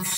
Suhu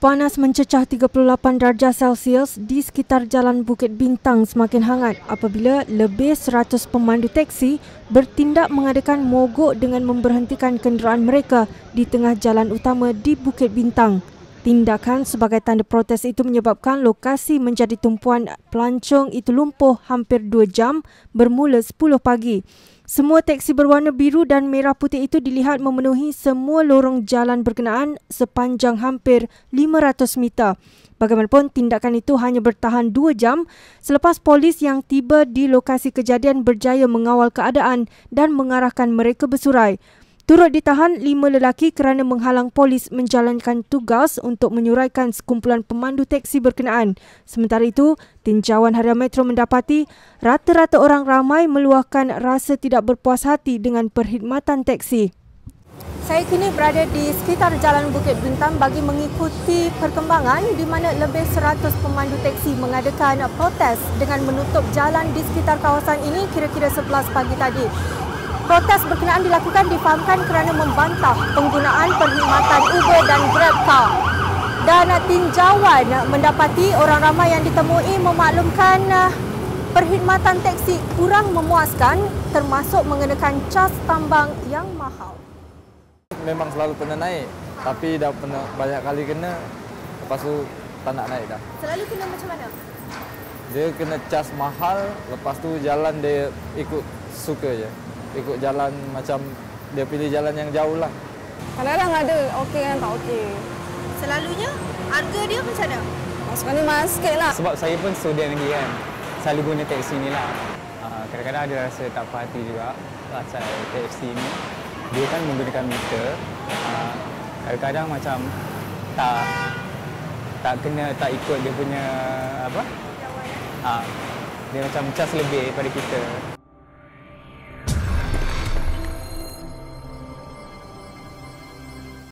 panas mencecah 38 darjah Celsius di sekitar Jalan Bukit Bintang semakin hangat apabila lebih 100 pemandu teksi bertindak mengadakan mogok dengan memberhentikan kenderaan mereka di tengah jalan utama di Bukit Bintang. Tindakan sebagai tanda protes itu menyebabkan lokasi menjadi tumpuan pelancong itu lumpuh hampir 2 jam bermula 10 pagi. Semua teksi berwarna biru dan merah putih itu dilihat memenuhi semua lorong jalan berkenaan sepanjang hampir 500 meter. Bagaimanapun, tindakan itu hanya bertahan 2 jam selepas polis yang tiba di lokasi kejadian berjaya mengawal keadaan dan mengarahkan mereka bersurai. Turut ditahan lima lelaki kerana menghalang polis menjalankan tugas untuk menyuraikan sekumpulan pemandu teksi berkenaan. Sementara itu, tinjauan Harian Metro mendapati rata-rata orang ramai meluahkan rasa tidak berpuas hati dengan perkhidmatan teksi. Saya kini berada di sekitar Jalan Bukit Bintang bagi mengikuti perkembangan di mana lebih 100 pemandu teksi mengadakan protes dengan menutup jalan di sekitar kawasan ini kira-kira 11 pagi tadi. Protes berkenaan dilakukan difahamkan kerana membantah penggunaan perkhidmatan Uber dan GrabCar. Dan tinjauan mendapati orang ramai yang ditemui memaklumkan uh, perkhidmatan teksi kurang memuaskan termasuk mengenakan cas tambang yang mahal. Memang selalu pernah naik tapi dah pernah banyak kali kena lepas tu tak nak naik dah. Selalu kena macam mana? Dia kena cas mahal lepas tu jalan dia ikut suka je ikut jalan macam dia pilih jalan yang jauh lah. Kadang-kadang ada okey kan tak okey. Selalunya harga dia macam mana? Masukkan ni mahal sikit lah. Sebab saya pun student lagi kan. Selalu guna teksi ni lah. Ah, kadang-kadang ada rasa tak puas hati juga pasal teksi ni. Dia kan menggunakan meter. Ah, kadang-kadang macam tak tak kena tak ikut dia punya apa? Ah, dia macam cas lebih daripada kita.